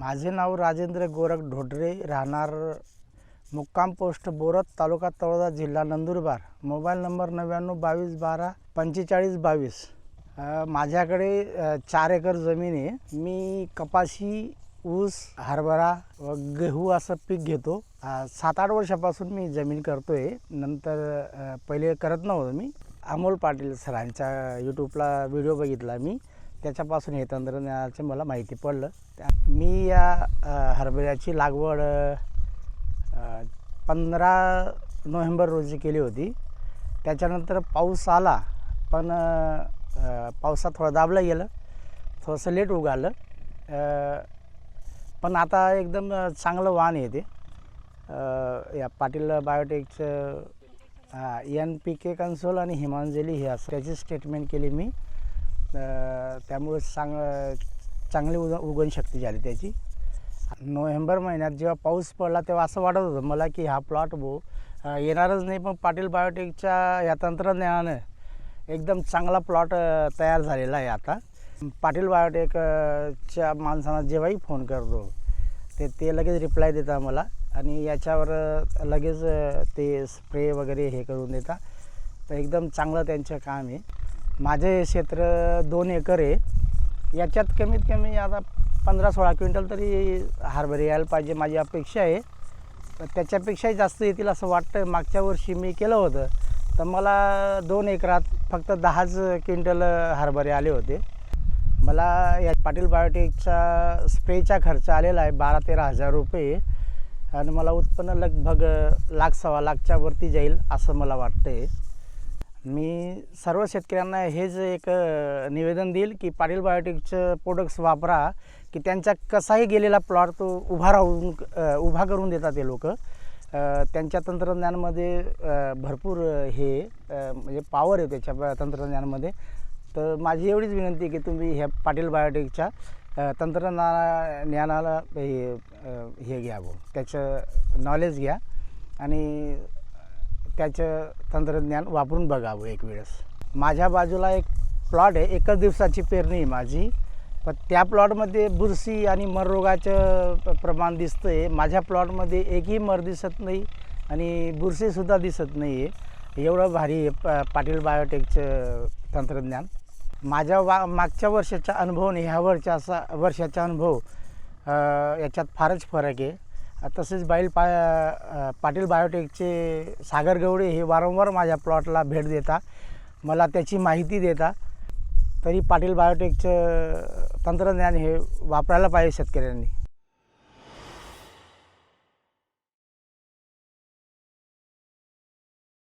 माझे नाव राजेंद्र गोरख ढोडरे राहणार मुक्काम पोस्ट बोरत तालुका तळोदा जिल्हा नंदुरबार. मोबाईल नंबर नव्याण्णव बावीस बारा पंचेचाळीस बावीस. माझ्याकडे चार एकर जमीन आहे. मी कपाशी ऊस हरभरा व गहू असं पीक घेतो. सात आठ वर्षापासून मी जमीन करतो आहे नंतर पहिले करत नव्हतो मी. अमोल पाटील सरांच्या यूट्यूबला व्हिडिओ बघितला मी. त्याच्यापासून हे तंत्रज्ञानाचं मला माहिती पडलं. त्या मी या हरभऱ्याची लागवड पंधरा नोव्हेंबर रोजी केली होती. त्याच्यानंतर पाऊस आला पण पावसात थोडं दाबलं गेलं. थोडंसं लेट उगालं. पण आता एकदम चांगलं वाण येते या पाटील बायोटेकचं एन पी के कन्सोल आणि हिमांजली हे असं त्याची स्टेटमेंट केली मी. त्यामुळे चांग चांगली उग उगवण शक्ती झाली त्याची. नोव्हेंबर महिन्यात जेव्हा पाऊस पडला तेव्हा असं वाटत होतं मला की हा प्लॉट भो येणारच नाही पण पाटील बायोटेकच्या या तंत्रज्ञानानं एकदम चांगला प्लॉट तयार झालेला आहे आता. पाटील बायोटेकच्या माणसांना जेव्हाही फोन करतो ते ते लगेच रिप्लाय देतात मला. आणि याच्यावर लगेच ते स्प्रे वगैरे हे करून देतात. तर एकदम चांगलं त्यांचं काम आहे. माझे क्षेत्र दोन एकर आहे. याच्यात कमीत कमी आता पंधरा सोळा क्विंटल तरी हरभरे यायला पाहिजे माझी अपेक्षा आहे. तर त्याच्यापेक्षाही जास्त येतील असं वाटतं मागच्या वर्षी मी केलं होतं. तर मला दोन एकरात फक्त दहाच क्विंटल हरभरे आले होते. मला या पाटील बायोटेकचा स्प्रेचा खर्च आलेला आहे बारा तेरा हजार रुपये. आणि मला उत्पन्न लगभग लाख सव्वा लाखच्या वरती जाईल असं मला वाटतं आहे मी सर्व शेतकऱ्यांना हेच एक निवेदन देईल की पाटील बायोटिकचं प्रोडक्ट्स वापरा की त्यांचा कसाही गेलेला प्लॉट तो उभा राहून उभा करून देतात ते लोक. त्यांच्या तंत्रज्ञानामध्ये भरपूर हे म्हणजे पॉवर आहे त्याच्या ब- तंत्रज्ञानामध्ये. तर माझी एवढीच विनंती आहे की तुम्ही ह्या पाटील बायोटेकच्या तंत्रज्ञानाला तंत्रज्ञाना ज्ञानाला हे हे घ्या त्याचं नॉलेज घ्या. आणि त्याचं तंत्रज्ञान वापरून बघावं एक वेळेस. माझ्या बाजूला एक प्लॉट आहे. एकच दिवसाची पेरणी आहे माझी. पण त्या प्लॉटमध्ये बुरशी आणि मररोगाचं प्रमाण दिसतं आहे माझ्या प्लॉटमध्ये एकही मर दिसत नाही आणि बुरशीसुद्धा दिसत नाही आहे एवढं भारी आहे प पाटील बायोटेकचं तंत्रज्ञान. माझ्या वा मागच्या वर्षाच्या अनुभवाने ह्या वर्षाचा वर्षाचा अनुभव याच्यात फारच फरक आहे. तसेच बाईल पा पाटील बायोटेकचे सागर गवडे हे वारंवार माझ्या प्लॉटला भेट देता मला त्याची माहिती देता. तरी पाटील बायोटेकचं तंत्रज्ञान हे वापरायला पाहिजे शेतकऱ्यांनी.